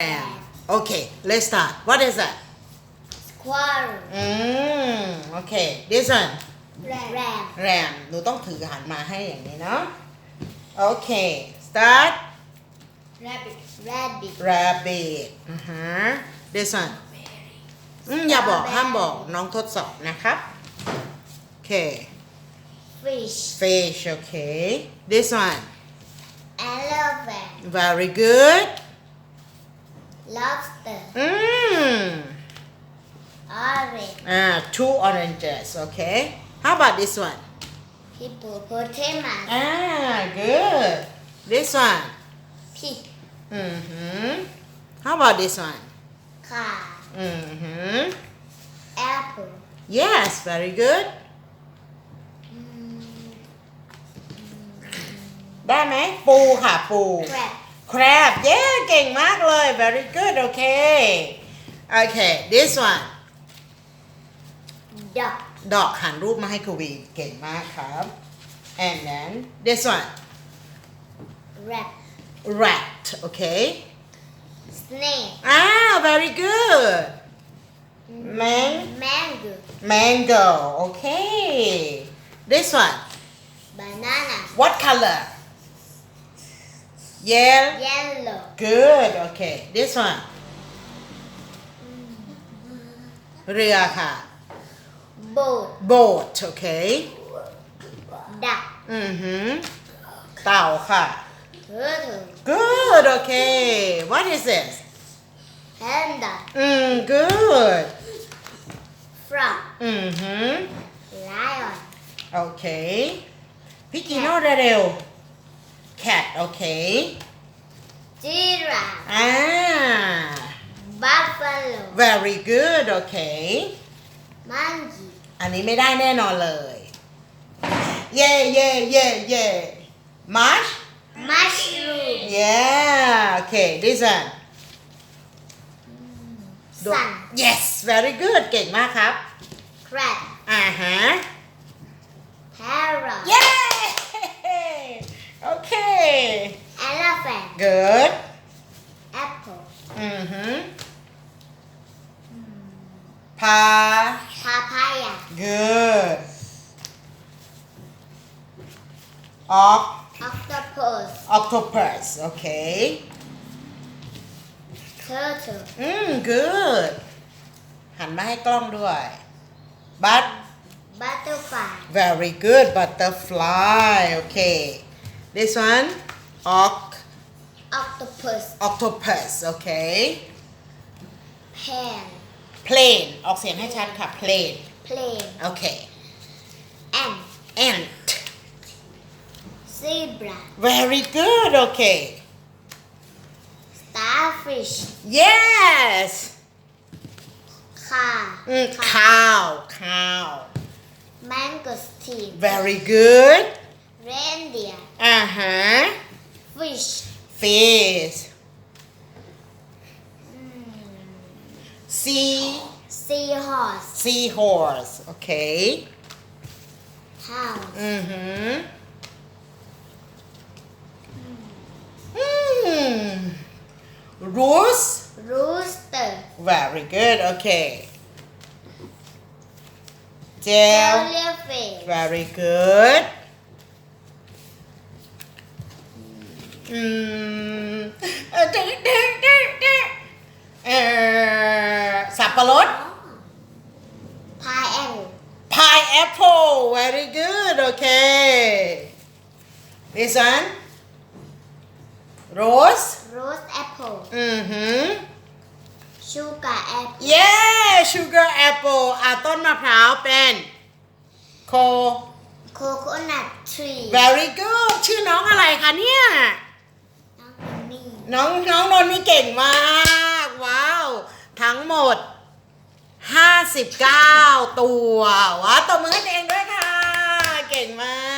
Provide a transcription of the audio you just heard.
Ram. Okay, let's start. What is that? Squirrel. Mm, okay. This one. Ram. Ram. หนูต้องถือหันมาให้อย่างนี้เนาะ Okay. Start. Rabbit. Rabbit. Rabbit. อือฮะ This one. อืมอย่าบอกห้ามบอกน้องทดสอบนะครับ Okay. Fish. Fish. Okay. This one. Elephant. Very good. Lobster. Mm. Orange. Ah, two oranges. Okay. How about this one? Hippopotamus. Ah, good. This one. Pig. Mm-hmm. How about this one? Car. Mm-hmm. Apple. Yes, very good. ได้ไหมปูค่ะปู Crab. Crab เย้เก่งมากเลย very good okay okay this one Duck. ดอกหันรูปมาให้ครูวีเก่งมากครับ and then this one Rat. rat okay Snake. ah very good Man. Mango. mango okay this one Banana. what color yellow Yellow. good okay this one เรือค่ะ Boat. boat okay Duck. อือหือเต่าค่ะ Turtle. good okay what is this Panda. อืม good Frog. อือหือ Lion. โอเค พี่จีโน่เร็วๆ cat โอเค Giraffe. อ่า Buffalo. very good โอเค Monkey. อันนี้ไม่ได้แน่นอนเลย เย่เย่เย่เย่ march Mushroom. yeah okay this one Sun. yes very good เก่งมากครับ Apple. อือหือพา Papaya. good ออก Octopus. octopus โอเค Turtle. อืม good หันมาให้กล้องด้วย but Butterfly. very good butterfly โอเค this one oc Octopus. octopus โอเค Pen. plane ออกเสียงให้ชัดค่ะ plane Plane. โอเค Ant. ant Zebra. very good โอเค Starfish. yes Car. อืม cow cow Mangosteen. very good Reindeer. อ่าฮะ Fish. Face. Sea. Seahorse. Seahorse. Okay. House. Mm-hmm. Hmm. Roos. Rooster. Very good. Okay. Jellyfish. Very good. อืมเอ่อดึ๊ดดึ๊ดดึ๊ดดึ๊ดเอ่อสับปะรด Pineapple. pineapple very good okay this one rose Rose apple. อือหือ Sugar apple. yeah sugar apple อะต้นมะพร้าวเป็นโค Coconut tree. very good ชื่อน้องอะไรคะเนี่ย น้องน้องนอนนี่เก่งมากว้าว ทั้งหมด 59 ตัวว้าวตบมือให้ตัวเองด้วยค่ะ เก่งมาก